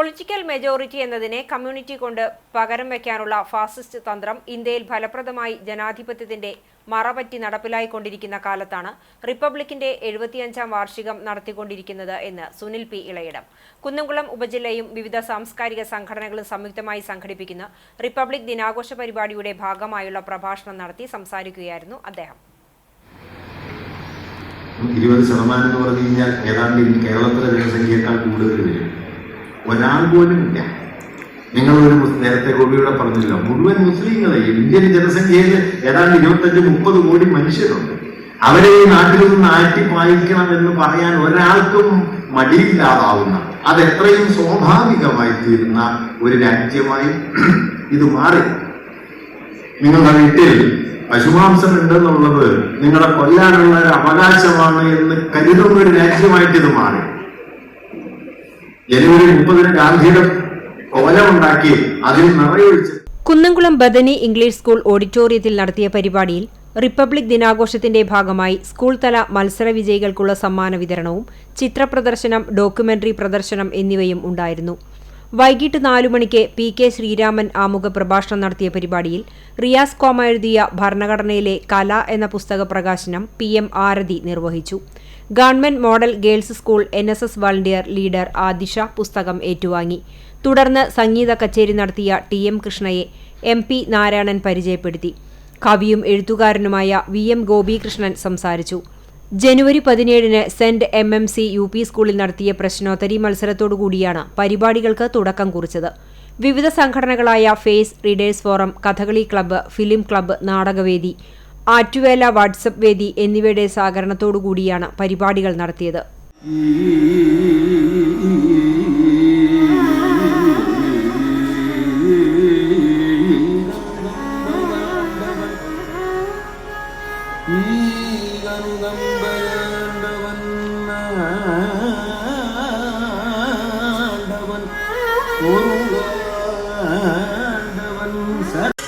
Political majority എന്നതിനെ community കൊണ്ട് പകരം വയ്ക്കാനുള്ള ഫാസിസ്റ്റ് തന്ത്രം ഇന്ത്യയിൽ ഫലപ്രദമായി ജനാധിപത്യത്തിന്റെ മറപറ്റി നടപ്പിലായിക്കൊണ്ടിരിക്കുന്ന കാലത്താണ് റിപ്പബ്ലിക്കിന്റെ എഴുപത്തിയഞ്ചാം വാർഷികം നടത്തിക്കൊണ്ടിരിക്കുന്നത് എന്ന് സുനിൽ പി ഇളയിടം. കുന്നംകുളം ഉപജില്ലയും വിവിധ സാംസ്കാരിക സംഘടനകളും സംയുക്തമായി സംഘടിപ്പിക്കുന്ന റിപ്പബ്ലിക് ദിനാഘോഷ പരിപാടിയുടെ ഭാഗമായുള്ള പ്രഭാഷണം നടത്തി സംസാരിക്കുകയായിരുന്നു അദ്ദേഹം. ഇരുപത് ശതമാനം എന്ന് പറഞ്ഞു കഴിഞ്ഞാൽ ഏതാണ്ട് കേരളത്തിലെ ജനസംഖ്യയേക്കാൾ കൂടുതൽ വരും. ഒരാൾ പോലും ഇല്ല. നിങ്ങൾ ഒരു നേരത്തെ ഗോപിയോടെ പറഞ്ഞില്ല മുഴുവൻ മുസ്ലിങ്ങളെ ഇന്ത്യൻ ജനസംഖ്യയിൽ ഏതാണ്ട് ഇരുപത്തഞ്ച് മുപ്പത് കോടി മനുഷ്യരുണ്ട്. അവരെ ഈ നാട്ടിൽ നിന്ന് ആറ്റി പായിക്കണം എന്ന് പറയാൻ ഒരാൾക്കും മടിയില്ലാതാവുന്ന അത് എത്രയും സ്വാഭാവികമായി തീരുന്ന ഒരു രാജ്യമായി ഇത് മാറി. നിങ്ങളുടെ വീട്ടിൽ പശുമാംസം ഉണ്ടെന്നുള്ളത് നിങ്ങളെ കൊല്ലാനുള്ള ഒരു അവകാശമാണ് എന്ന് കരുതുന്ന ഒരു രാജ്യമായിട്ട് ഇത് മാറി. ജനുവരി മുപ്പതിന് ഗാന്ധിയുടെ കോലമുണ്ടാക്കി അതിൽ നിറയൊഴിച്ച് കുന്നംകുളം ബദനി ഇംഗ്ലീഷ് സ്കൂൾ ഓഡിറ്റോറിയത്തിൽ നടത്തിയ പരിപാടിയിൽ റിപ്പബ്ലിക് ദിനാഘോഷത്തിന്റെ ഭാഗമായി സ്കൂൾ തല മത്സര വിജയികൾക്കുള്ള സമ്മാന വിതരണവും ചിത്രപ്രദർശനം ഡോക്യുമെന്ററി പ്രദർശനം എന്നിവയും ഉണ്ടായിരുന്നു. വൈകിട്ട് നാലു മണിക്ക് പി കെ ശ്രീരാമൻ ആമുഖ പ്രഭാഷണം നടത്തിയ പരിപാടിയിൽ റിയാസ് കോമ എഴുതിയ ഭരണഘടനയിലെ കല എന്ന പുസ്തക പ്രകാശനം പി എം ആരതി നിർവഹിച്ചു. Government model girls school N S S volunteer leader Adisha പുസ്തകം ഏറ്റുവാങ്ങി. തുടർന്ന് സംഗീത കച്ചേരി നടത്തിയ ടി എം കൃഷ്ണയെ എം പി നാരായണൻ പരിചയപ്പെടുത്തി. കവിയും എഴുത്തുകാരനുമായ വി എം ഗോപികൃഷ്ണൻ സംസാരിച്ചു. ജനുവരി പതിനേഴിന് Saint M M C U P സ്കൂളിൽ നടത്തിയ പ്രശ്നോത്തരി മത്സരത്തോടുകൂടിയാണ് പരിപാടികൾക്ക് തുടക്കം കുറിച്ചത്. വിവിധ സംഘടനകളായ face readers forum Kathakali club film club നാടകവേദി ആറ്റുവേല വാട്സപ്പ് വേദി എന്നിവയുടെ സഹകരണത്തോടുകൂടിയാണ് പരിപാടികൾ നടത്തിയത്. ஆனந்தம் வேண்டவன் ஆண்டவன் ஒரு ஆண்டவன் சர்